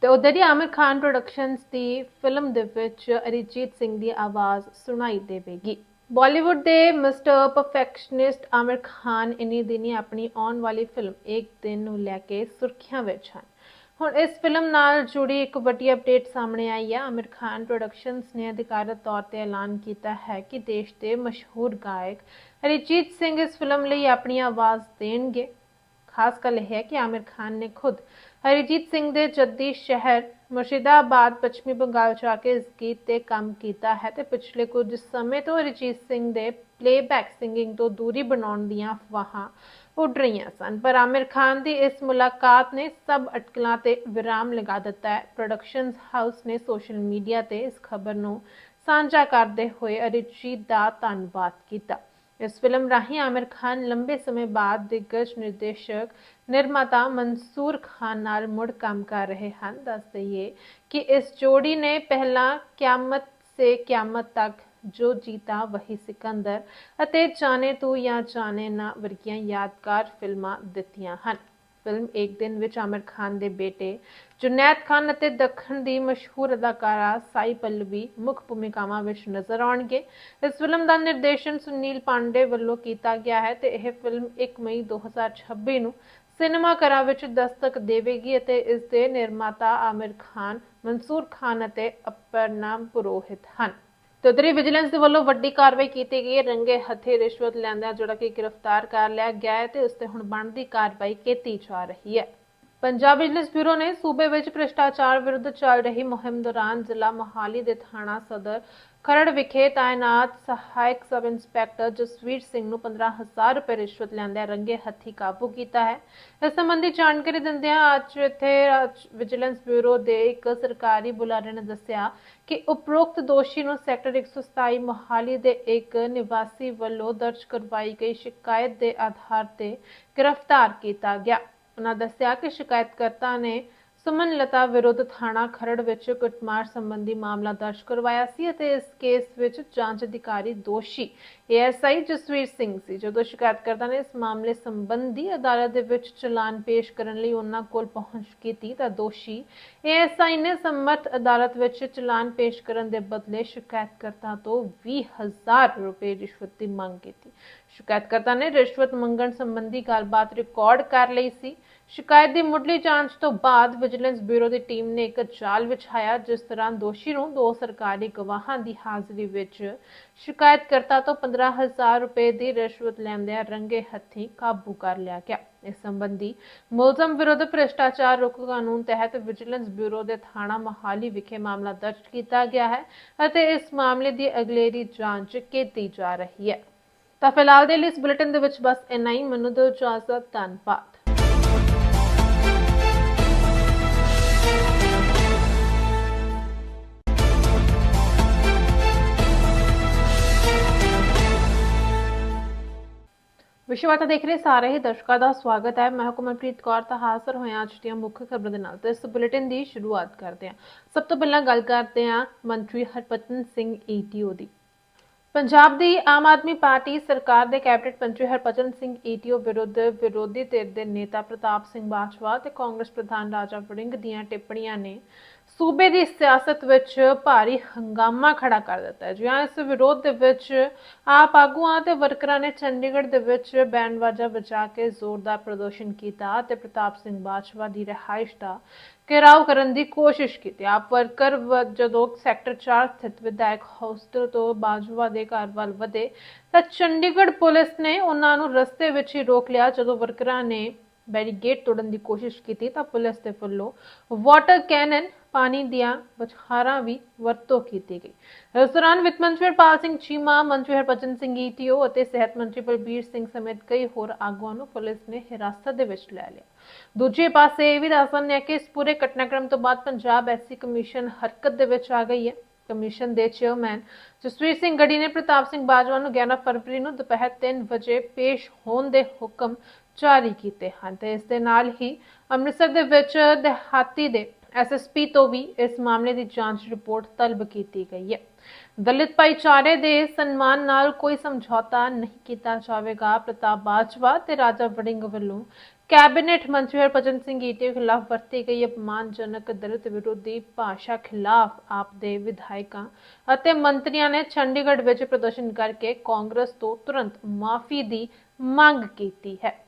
ਤੇ ਉਧਰ ਹੀ ਆਮਿਰ ਖਾਨ ਪ੍ਰੋਡਕਸ਼ਨਸ ਦੀ ਫਿਲਮ ਦੇ ਵਿੱਚ ਅਰਿਜੀਤ ਸਿੰਘ ਦੀ ਆਵਾਜ਼ ਸੁਣਾਈ ਦੇਵੇਗੀ। ਬਾਲੀਵੁੱਡ ਦੇ ਮਿਸਟਰ ਪਰਫੈਕਸ਼ਨਿਸਟ ਆਮਿਰ ਖਾਨ ਇਨੀ ਦਿਨੀ ਆਪਣੀ ਆਉਣ ਵਾਲੀ ਫਿਲਮ ਇੱਕ ਦਿਨ ਨੂੰ ਲੈ ਕੇ ਸੁਰਖੀਆਂ ਵਿੱਚ ਹਨ। ਹੁਣ ਇਸ ਫਿਲਮ ਨਾਲ ਜੁੜੀ ਇੱਕ ਵੱਡੀ ਅਪਡੇਟ ਸਾਹਮਣੇ ਆਈ ਹੈ ਆਮਿਰ ਖਾਨ ਪ੍ਰੋਡਕਸ਼ਨਸ ਨੇ ਅਧਿਕਾਰਤ ਤੌਰ ਤੇ ਐਲਾਨ ਕੀਤਾ ਹੈ ਕਿ ਦੇਸ਼ ਦੇ ਮਸ਼ਹੂਰ ਗਾਇਕ ਅਰਿਜੀਤ ਸਿੰਘ ਇਸ ਫਿਲਮ ਲਈ ਆਪਣੀ ਆਵਾਜ਼ ਦੇਣਗੇ। ਖਾਸ ਗੱਲ ਇਹ ਹੈ ਕਿ ਆਮਿਰ ਖਾਨ ਨੇ ਖੁਦ ਹਰੀਜੀਤ ਸਿੰਘ ਦੇ ਜੱਦੀ ਸ਼ਹਿਰ ਮੁਰਸ਼ਿਦਾਬਾਦ ਪੱਛਮੀ ਬੰਗਾਲ ਜਾ ਕੇ ਇਸ ਗੀਤ ਤੇ ਕੰਮ ਕੀਤਾ ਹੈ ਤੇ ਪਿਛਲੇ ਕੁਝ ਸਮੇਂ ਤੋਂ ਹਰੀਜੀਤ ਸਿੰਘ ਦੇ ਪਲੇਬੈਕ ਸਿੰਗਿੰਗ ਤੋਂ ਦੂਰੀ ਬਣਾਉਣ ਦੀਆਂ ਅਫਵਾਹਾਂ ਉੱਡ ਰਹੀਆਂ ਸਨ। ਪਰ ਆਮਿਰ ਖਾਨ ਦੀ ਇਸ ਮੁਲਾਕਾਤ ਨੇ ਸਭ ਅਟਕਲਾਂ ਤੇ ਵਿਰਾਮ ਲਗਾ ਦਿੱਤਾ ਹੈ। ਪ੍ਰੋਡਕਸ਼ਨਸ ਹਾਊਸ ਨੇ ਸੋਸ਼ਲ ਮੀਡੀਆ ਤੇ ਇਸ ਖਬਰ ਨੂੰ ਸਾਂਝਾ ਕਰਦੇ ਹੋਏ ਅਰਿਜੀਤ ਦਾ ਧੰਨਵਾਦ ਕੀਤਾ। ਇਸ ਫਿਲਮ ਰਾਹੀਂ ਆਮਿਰ ਖਾਨ ਲੰਬੇ ਸਮੇਂ ਬਾਅਦ ਦਿੱਗਜ ਨਿਰਦੇਸ਼ਕ ਨਿਰਮਾਤਾ ਮਨਸੂਰ ਖਾਨ ਨਾਲ ਮੁੜ ਕੰਮ ਕਰ ਰਹੇ ਹਨ। ਦੱਸ ਦਈਏ ਕਿ ਇਸ ਜੋੜੀ ਨੇ ਪਹਿਲਾਂ ਕਿਆਮਤ ਸੇ ਕਿਆਮਤ ਤੱਕ ਜੋ ਜੀਤਾ ਵਹੀ ਸਿਕੰਦਰ ਅਤੇ ਜਾਣੇ ਤੂੰ ਜਾਂ ਜਾਣੇ ਨਾ ਵਰਗੀਆਂ ਯਾਦਗਾਰ ਫਿਲਮਾਂ ਦਿੱਤੀਆਂ ਹਨ। ਫਿਲਮ ਇੱਕ ਦਿਨ ਵਿੱਚ ਆਮਿਰ ਖਾਨ ਦੇ ਬੇਟੇ ਜੁਨੈਦ ਖਾਨ ਅਤੇ ਦੱਖਣ ਦੀ ਮਸ਼ਹੂਰ ਅਦਾਕਾਰਾ ਸਾਈ ਪੱਲਵੀ ਮੁੱਖ ਭੂਮਿਕਾਵਾਂ ਵਿੱਚ ਨਜ਼ਰ ਆਉਣਗੇ। ਇਸ ਫਿਲਮ ਦਾ ਨਿਰਦੇਸ਼ਨ ਸੁਨੀਲ ਪਾਂਡੇ ਵੱਲੋਂ ਕੀਤਾ ਗਿਆ ਹੈ ਤੇ ਇਹ ਫਿਲਮ 1 ਮਈ 2026 ਨੂੰ ਸਿਨੇਮਾ ਘਰਾਂ ਵਿੱਚ ਦਸਤਕ ਦੇਵੇਗੀ ਅਤੇ ਇਸ ਦੇ ਨਿਰਮਾਤਾ ਆਮਿਰ ਖਾਨ, ਮਨਸੂਰ ਖਾਨ ਅਤੇ ਅਪਰਨਾ ਪੁਰੋਹਿਤ ਹਨ। ਤੇ ਉਧਰੀ ਵਿਜੀਲੈਂਸ ਦੇ ਵੱਲੋਂ ਵੱਡੀ ਕਾਰਵਾਈ ਕੀਤੀ ਗਈ ਹੈ। ਰੰਗੇ ਹੱਥੇ ਰਿਸ਼ਵਤ ਲੈਂਦਿਆਂ ਜਿਹੜਾ ਕਿ ਗ੍ਰਿਫਤਾਰ ਕਰ ਲਿਆ ਗਿਆ ਹੈ ਤੇ ਉਸ ਤੇ ਹੁਣ ਬਣਦੀ ਕਾਰਵਾਈ ਕੀਤੀ ਜਾ ਰਹੀ ਹੈ। ਪੰਜਾਬ ਵਿਜੀਲੈਂਸ ਬਿਊਰੋ ਨੇ ਸੂਬੇ ਵਿੱਚ ਭ੍ਰਿਸ਼ਟਾਚਾਰ ਵਿਰੁੱਧ ਚੱਲ ਰਹੀ ਮੁਹਿੰਮ ਦੌਰਾਨ ਜ਼ਿਲ੍ਹਾ ਮੋਹਾਲੀ ਦੇ ਥਾਣਾ ਸਦਰ ਖਰੜ ਵਿਖੇ ਤਾਇਨਾਤ ਸਹਾਇਕ ਸਬ ਇੰਸਪੈਕਟਰ ਜਸਵੀਰ ਸਿੰਘ ਨੂੰ 15000 ਰੁਪਏ ਰਿਸ਼ਵਤ ਲੈਂਦਿਆਂ ਰੰਗੇ ਹੱਥੀ ਕਾਬੂ ਕੀਤਾ ਹੈ। ਇਸ ਸੰਬੰਧੀ ਜਾਣਕਾਰੀ ਦਿੰਦਿਆਂ ਅੱਜ ਇੱਥੇ ਵਿਜੀਲੈਂਸ ਬਿਊਰੋ ਦੇ ਇੱਕ ਸਰਕਾਰੀ ਬੁਲਾਰੇ ਨੇ ਦੱਸਿਆ ਕਿ ਉਪਰੋਕਤ ਦੋਸ਼ੀ ਨੂੰ ਸੈਕਟਰ 127 ਮੋਹਾਲੀ ਦੇ ਇੱਕ ਨਿਵਾਸੀ ਵੱਲੋਂ ਦਰਜ ਕਰਵਾਈ ਗਈ ਸ਼ਿਕਾਇਤ ਦੇ ਆਧਾਰ ਤੇ ਗ੍ਰਿਫਤਾਰ ਕੀਤਾ ਗਿਆ। ਉਹਨਾਂ ਦੱਸਿਆ ਕਿ ਸ਼ਿਕਾਇਤਕਰਤਾ ਨੇ ਸੁਮਨ ਲਤਾ ਵਿਰੁੱਧ ਥਾਣਾ ਖਰੜ ਵਿੱਚ ਕੁੱਟਮਾਰ ਸੰਬੰਧੀ ਮਾਮਲਾ ਦਰਜ ਕਰਵਾਇਆ ਸੀ ਅਤੇ ਇਸ ਕੇਸ ਵਿੱਚ ਜਾਂਚ ਅਧਿਕਾਰੀ ਦੋਸ਼ੀ ਏਐਸਆਈ ਜਸਵੀਰ ਸਿੰਘ ਸੀ। ਜਦੋਂ ਸ਼ਿਕਾਇਤਕਰਤਾ ਨੇ ਇਸ ਮਾਮਲੇ ਸੰਬੰਧੀ ਅਦਾਲਤ ਦੇ ਵਿੱਚ ਚਲਾਨ ਪੇਸ਼ ਕਰਨ ਲਈ ਉਹਨਾਂ ਕੋਲ ਪਹੁੰਚ ਕੀਤੀ ਤਾਂ ਦੋਸ਼ੀ ਏਐਸਆਈ ਨੇ ਸੰਮਤ ਅਦਾਲਤ ਵਿੱਚ ਚਲਾਨ ਪੇਸ਼ ਕਰਨ ਦੇ ਬਦਲੇ ਸ਼ਿਕਾਇਤਕਰਤਾ ਤੋਂ 20000 ਰੁਪਏ ਰਿਸ਼ਵਤ ਦੀ ਮੰਗ ਕੀਤੀ। ਸ਼ਿਕਾਇਤਕਰਤਾ ਨੇ ਰਿਸ਼ਵਤ ਮੰਗਣ ਸੰਬੰਧੀ ਗੱਲਬਾਤ ਰਿਕਾਰਡ ਕਰ ਲਈ ਸੀ। ਸ਼ਿਕਾਇਤ ਦੀ ਮੁੱਢਲੀ ਜਾਂਚ ਤੋਂ ਬਾਅਦ ਵਿਜੀਲੈਂਸ ਬਿਊਰੋ ਦੀ ਟੀਮ ਨੇ ਇੱਕ ਜਾਲ ਵਿਛਾਇਆ, ਜਿਸ ਦੌਰਾਨ ਦੋਸ਼ੀ ਨੂੰ ਦੋ ਸਰਕਾਰੀ ਗਵਾਹਾਂ ਦੀ ਹਾਜ਼ਰੀ ਵਿੱਚ ਸ਼ਿਕਾਇਤਕਰਤਾ ਤੋਂ 15000 ਰੁਪਏ ਦੀ ਰਿਸ਼ਵਤ ਲੈਂਦਿਆਂ ਰੰਗੇ ਹੱਥੀਂ ਕਾਬੂ ਕਰ ਲਿਆ ਗਿਆ। ਇਸ ਸੰਬੰਧੀ ਮੁਲਜ਼ਮ ਵਿਰੁੱਧ ਭ੍ਰਿਸ਼ਟਾਚਾਰ ਰੋਕ ਕਾਨੂੰਨ ਤਹਿਤ ਵਿਜੀਲੈਂਸ ਬਿਊਰੋ ਦੇ ਥਾਣਾ ਮਹਾਲੀ ਵਿਖੇ ਮਾਮਲਾ ਦਰਜ ਕੀਤਾ ਗਿਆ ਹੈ ਅਤੇ ਇਸ ਮਾਮਲੇ ਦੀ ਅਗਲੇਰੀ ਜਾਂਚ ਕੀਤੀ ਜਾ ਰਹੀ ਹੈ। ਤਾਂ ਫਿਲਹਾਲ ਦੇ ਲਈ ਇਸ ਬੁਲੇਟਿਨ ਦੇ ਵਿੱਚ ਬਸ ਇੰਨਾ ਹੀ। ਮੈਨੂੰ ਦਿਓ ਇਜਾਜ਼ਤ, ਧੰਨਵਾਦ। ਵਿਸ਼ਵਾਤਾ ਦੇਖ ਰਹੇ ਸਾਰੇ ਹੀ ਦਰਸ਼ਕਾਂ ਦਾ ਸਵਾਗਤ ਹੈ। ਮੈਂ ਹੁਕਮਪ੍ਰੀਤ ਕੌਰ, ਤਾਂ ਹਾਜ਼ਰ ਹੋਇਆ ਅੱਜ ਦੀਆਂ ਮੁੱਖ ਖਬਰਾਂ ਦੇ ਨਾਲ। ਤੇ ਇਸ ਬੁਲੇਟਿਨ ਦੀ ਸ਼ੁਰੂਆਤ ਕਰਦੇ ਹਾਂ। ਸਭ ਤੋਂ ਪਹਿਲਾਂ ਗੱਲ ਕਰਦੇ ਹਾਂ ਮੰਤਰੀ ਹਰਪਤਨ ਸਿੰਘ ਈਟੀਓ ਦੀ। ਪੰਜਾਬ ਦੀ ਆਮ ਆਦਮੀ ਪਾਰਟੀ ਸਰਕਾਰ ਦੇ ਕੈਬਨਿਟ ਮੰਤਰੀ ਹਰਪਤਨ ਸਿੰਘ ਈਟੀਓ ਵਿਰੁੱਧ ਵਿਰੋਧੀ ਧਿਰ ਦੇ ਨੇਤਾ ਪ੍ਰਤਾਪ ਸਿੰਘ ਬਾਜਵਾ ਤੇ ਕਾਂਗਰਸ ਪ੍ਰਧਾਨ ਰਾਜਾ ਵੜਿੰਗ ਦੀਆਂ ਟਿੱਪਣੀਆਂ ਨੇ ਸੂਬੇ ਦੀ ਸਿਆਸਤ ਵਿੱਚ ਭਾਰੀ ਹੰਗਾਮਾ ਖੜਾ ਕਰ ਦਿੱਤਾ ਹੈ। ਜਿਵੇਂ ਇਸ ਵਿਰੋਧ ਦੇ ਵਿੱਚ ਆਪ ਆਗੂਆਂ ਤੇ ਵਰਕਰਾਂ ਨੇ ਚੰਡੀਗੜ੍ਹ ਦੇ ਵਿੱਚ ਬੈਂਡ ਵਜਾ ਕੇ ਜ਼ੋਰਦਾਰ ਪ੍ਰਦਰਸ਼ਨ ਕੀਤਾ ਤੇ ਪ੍ਰਤਾਪ ਸਿੰਘ ਬਾਜਵਾ ਦੀ ਰਿਹਾਇਸ਼ ਦਾ ਘਿਰਾਓ ਕਰਨ ਦੀ ਕੋਸ਼ਿਸ਼ ਕੀਤੀ। ਆਪ ਵਰਕਰ ਜਦੋਂ ਸੈਕਟਰ 4 ਸਥਿਤ ਵਿਧਾਇਕ ਹੋਸਟਲ ਤੋਂ ਬਾਜਵਾ ਦੇ ਘਰ ਵੱਲ ਵਧੇ ਤਾਂ ਚੰਡੀਗੜ੍ਹ ਪੁਲਿਸ ਨੇ ਉਹਨਾਂ ਨੂੰ ਰਸਤੇ ਵਿੱਚ ਹੀ ਰੋਕ ਲਿਆ। ਜਦੋਂ ਵਰਕਰਾਂ ਨੇ ਬੈਰੀਗੇਡ ਤੋੜਨ ਦੀ ਕੋਸ਼ਿਸ਼ ਕੀਤੀ ਤਾਂ ਪੁਲਿਸ ਦੇ ਵੱਲੋਂ ਵਾਟਰ ਕੈਨਨ ਪਾਣੀ ਦੀਆਂ ਬੁਛਾਰਾਂ ਵੀ ਵਰਤੋਂ ਕੀਤੀ ਗਈ। ਇਸ ਦੌਰਾਨ ਵਿੱਤ ਮੰਤਰੀ ਹਰਪਾਲ ਸਿੰਘ ਚੀਮਾ, ਮੰਤਰੀ ਹਰਭਜਨ ਸਿੰਘ ਈਟੀਓ ਅਤੇ ਸਿਹਤ ਮੰਤਰੀ ਬਲਬੀਰ ਸਿੰਘ ਸਮੇਤ ਕਈ ਹੋਰ ਆਗੂਆਂ ਨੂੰ ਪੁਲਿਸ ਨੇ ਹਿਰਾਸਤ ਦੇ ਵਿੱਚ ਲੈ ਲਿਆ। ਦੂਜੇ ਪਾਸੇ ਇਹ ਵੀ ਦੱਸਣ ਹੈ ਕਿ ਇਸ ਪੂਰੇ ਘਟਨਾਕ੍ਰਮ ਤੋਂ ਬਾਅਦ ਪੰਜਾਬ ਐਸਸੀ ਕਮਿਸ਼ਨ ਹਰਕਤ ਦੇ ਵਿੱਚ ਆ ਗਈ ਹੈ। ਕਮਿਸ਼ਨ ਦੇ ਚੇਅਰਮੈਨ ਜਸਵੀਰ ਸਿੰਘ ਗੜੀ ਨੇ ਪ੍ਰਤਾਪ ਸਿੰਘ ਬਾਜਵਾ ਨੂੰ 11 ਫਰਵਰੀ ਨੂੰ ਦੁਪਹਿਰ 3 ਵਜੇ ਪੇਸ਼ ਹੋਣ ਦੇ ਹੁਕਮ ਜਾਰੀ ਕੀਤੇ ਹਨ ਤੇ ਇਸ ਦੇ ਨਾਲ ਹੀ ਅੰਮ੍ਰਿਤਸਰ ਦੇ ਵਿੱਚ ਦਿਹਾਤੀ ਦੇ ਐਸਐਸਪੀ ਤੋਂ ਵੀ ਇਸ ਮਾਮਲੇ ਦੀ ਜਾਂਚ ਰਿਪੋਰਟ ਤਲਬ ਕੀਤੀ ਗਈ ਹੈ। ਦਲਿਤ ਭਾਈਚਾਰੇ ਦੇ ਸਨਮਾਨ ਨਾਲ ਕੋਈ ਸਮਝੌਤਾ ਨਹੀਂ ਕੀਤਾ ਜਾਵੇਗਾ। ਪ੍ਰਤਾਪ ਬਾਜਵਾ ਤੇ ਰਾਜਾ ਵੜਿੰਗ ਵੱਲੋਂ ਕੈਬਨਿਟ ਮੰਤਰੀ ਹਰਭਜਨ ਸਿੰਘ ਈਟੇ ਖਿਲਾਫ ਵਰਤੀ ਗਈ ਅਪਮਾਨਜਨਕ ਦਲਿਤ ਵਿਰੋਧੀ ਭਾਸ਼ਾ ਖਿਲਾਫ ਆਪ ਦੇ ਵਿਧਾਇਕਾਂ ਅਤੇ ਮੰਤਰੀਆਂ ਨੇ ਚੰਡੀਗੜ੍ਹ ਵਿੱਚ ਪ੍ਰਦਰਸ਼ਨ ਕਰਕੇ ਕਾਂਗਰਸ ਤੋਂ ਤੁਰੰਤ ਮਾਫੀ ਦੀ ਮੰਗ ਕੀਤੀ ਹੈ।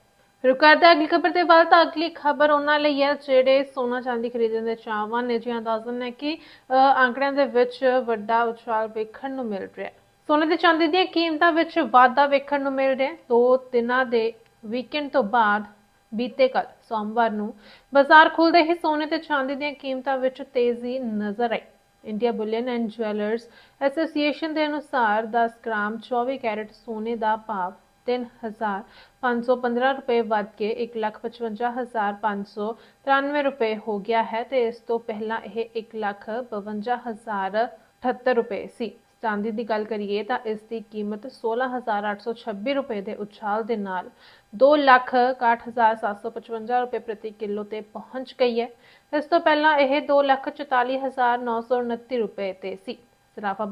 ਰੁਕਾਦਾ ਅਗਲੀ ਖਬਰ ਦੇ ਵੱਲ ਤਾਂ ਅਗਲੀ ਖਬਰ ਉਹਨਾਂ ਲਈ ਹੈ ਜਿਹੜੇ ਸੋਨਾ ਚਾਂਦੀ ਖਰੀਦਣ ਦੇ ਚਾਹਵਾਨ ਨੇ। ਜਿਹਾਂ ਦੱਸਣ ਹੈ ਕਿ ਅ, ਦੇ ਵਿੱਚ ਵੱਡਾ ਉਛਾਲ ਵੇਖਣ ਨੂੰ ਮਿਲ ਰਿਹਾ ਹੈ। ਸੋਨੇ ਤੇ ਚਾਂਦੀ ਦੀਆਂ ਕੀਮਤਾਂ ਵਿੱਚ ਵਾਧਾ ਵੇਖਣ ਨੂੰ ਮਿਲ ਰਿਹਾ ਹੈ। ਦੋ ਦਿਨਾਂ ਦੇ ਵੀਕਐਂਡ ਤੋਂ ਬਾਅਦ ਬੀਤੇ ਕੱਲ ਸੋਮਵਾਰ ਨੂੰ ਬਾਜ਼ਾਰ ਖੁੱਲਦੇ ਹੀ ਸੋਨੇ ਤੇ ਚਾਂਦੀ ਦੀਆਂ ਕੀਮਤਾਂ ਵਿੱਚ ਤੇਜ਼ੀ ਨਜ਼ਰ ਆਈ। India bullion and jewellers association ਦੇ ਅਨੁਸਾਰ 10 ਗ੍ਰਾਮ 24 ਕੈਰਟ ਸੋਨੇ ਦਾ ਭਾਵ 3515 ਰੁਪਏ ਵੱਧ ਕੇ 155593 ਰੁਪਏ ਹੋ ਗਿਆ ਹੈ ਤੇ ਇਸ ਤੋਂ ਪਹਿਲਾਂ ਇਹ 152078 ਰੁਪਏ ਸੀ। ਚਾਂਦੀ ਦੀ ਗੱਲ ਕਰੀਏ ਤਾਂ ਇਸ ਦੀ ਕੀਮਤ 16826 ਰੁਪਏ ਦੇ ਉਛਾਲ ਦੇ ਨਾਲ 261755 ਰੁਪਏ ਪ੍ਰਤੀ ਕਿਲੋ ਤੇ ਪਹੁੰਚ ਗਈ ਹੈ। ਇਸ ਤੋਂ ਪਹਿਲਾਂ ਇਹ 24492929 ਰੁਪਏ ਤੇ ਸੀ। ਸਰਾਫਾ